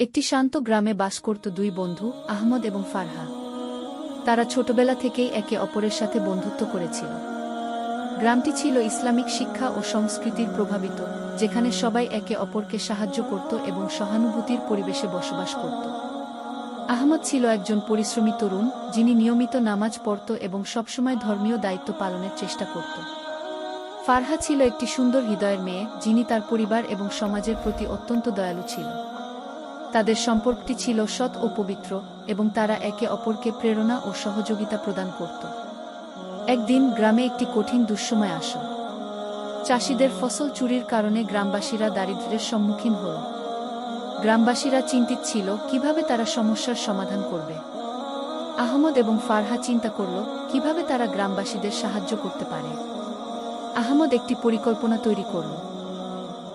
একটি শান্ত গ্রামে বাস করত দুই বন্ধু, আহমদ এবং ফারহা। তারা ছোটবেলা থেকেই একে অপরের সাথে বন্ধুত্ব করেছিল। গ্রামটি ছিল ইসলামিক শিক্ষা ও সংস্কৃতির প্রভাবিত, যেখানে সবাই একে অপরকে সাহায্য করত এবং সহানুভূতির পরিবেশে বসবাস করত। আহমদ ছিল একজন পরিশ্রমী তরুণ, যিনি নিয়মিত নামাজ পড়ত এবং সবসময় ধর্মীয় দায়িত্ব পালনের চেষ্টা করত। ফারহা ছিল একটি সুন্দর হৃদয়ের মেয়ে, যিনি তার পরিবার এবং সমাজের প্রতি অত্যন্ত দয়ালু ছিল। তাদের সম্পর্কটি ছিল সৎ ও পবিত্র, এবং তারা একে অপরকে প্রেরণা ও সহযোগিতা প্রদান করত। একদিন গ্রামে একটি কঠিন দুঃসময় আসে চাষিদের ফসল চুরির কারণে গ্রামবাসীরা দারিদ্র্যের সম্মুখীন হল। গ্রামবাসীরা চিন্তিত ছিল, কীভাবে তারা সমস্যার সমাধান করবে? আহমদ এবং ফারহা চিন্তা করল, কীভাবে তারা গ্রামবাসীদের সাহায্য করতে পারে? আহমদ একটি পরিকল্পনা তৈরি করল।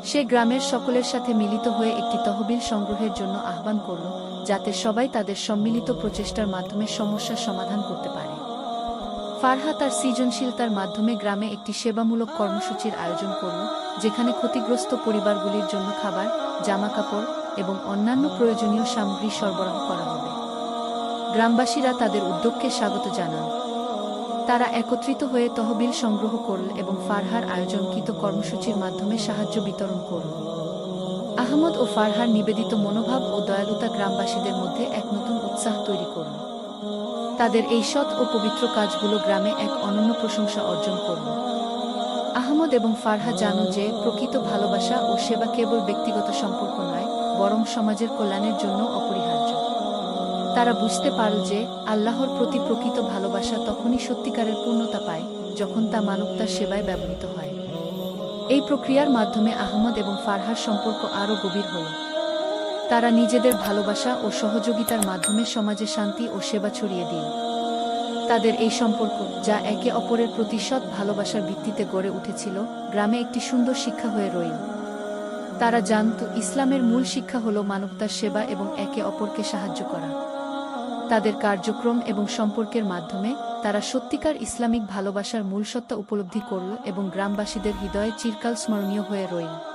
সে গ্রামের সকলের সাথে মিলিত হয়ে একটি তহবিল সংগ্রহের জন্য আহ্বান করল, যাতে সবাই তাদের সম্মিলিত প্রচেষ্টার মাধ্যমে সমস্যার সমাধান করতে পারে। ফারহা তার সৃজনশীলতার মাধ্যমে গ্রামে একটি সেবামূলক কর্মসূচির আয়োজন করল, যেখানে ক্ষতিগ্রস্ত পরিবারগুলির জন্য খাবার, জামাকাপড় এবং অন্যান্য প্রয়োজনীয় সামগ্রী সরবরাহ করা হবে। গ্রামবাসীরা তাদের উদ্যোগকে স্বাগত জানান। তারা একত্রিত হয়ে তহবিল সংগ্রহ করল এবং ফারহার আয়োজনকৃত কর্মসূচির মাধ্যমে সাহায্য বিতরণ করল। আহমদ ও ফারহার নিবেদিত মনোভাব ও দয়ালুতা গ্রামবাসীদের মধ্যে এক নতুন উৎসাহ তৈরি করল। তাদের এই সৎ ও পবিত্র কাজগুলো গ্রামে এক অনন্য প্রশংসা অর্জন করল। আহমদ এবং ফারহা জানো যে, প্রকৃত ভালোবাসা ও সেবা কেবল ব্যক্তিগত সম্পর্ক নয়, বরং সমাজের কল্যাণের জন্য অপরিহার্য। তারা বুঝতে পারল যে আল্লাহর প্রতি প্রকৃত ভালোবাসা তখনই সত্যিকারের পূর্ণতা পায়, যখন তা মানবতার সেবায় ব্যবহৃত হয়। এই প্রক্রিয়ার মাধ্যমে আহমদ এবং ফারহার সম্পর্ক আরও গভীর হল। তারা নিজেদের ভালোবাসা ও সহযোগিতার মাধ্যমে সমাজে শান্তি ও সেবা ছড়িয়ে দিল। তাদের এই সম্পর্ক, যা একে অপরের প্রতি সৎ ভালোবাসার ভিত্তিতে গড়ে উঠেছিল, গ্রামে একটি সুন্দর শিক্ষা হয়ে রইল। তারা জানত, ইসলামের মূল শিক্ষা হল মানবতার সেবা এবং একে অপরকে সাহায্য করা। তাদের কার্যক্রম এবং সম্পর্কের মাধ্যমে তারা সত্যিকার ইসলামিক ভালোবাসার মূল সত্তা উপলব্ধি করল এবং গ্রামবাসীদের হৃদয়ে চিরকাল স্মরণীয় হয়ে রইল।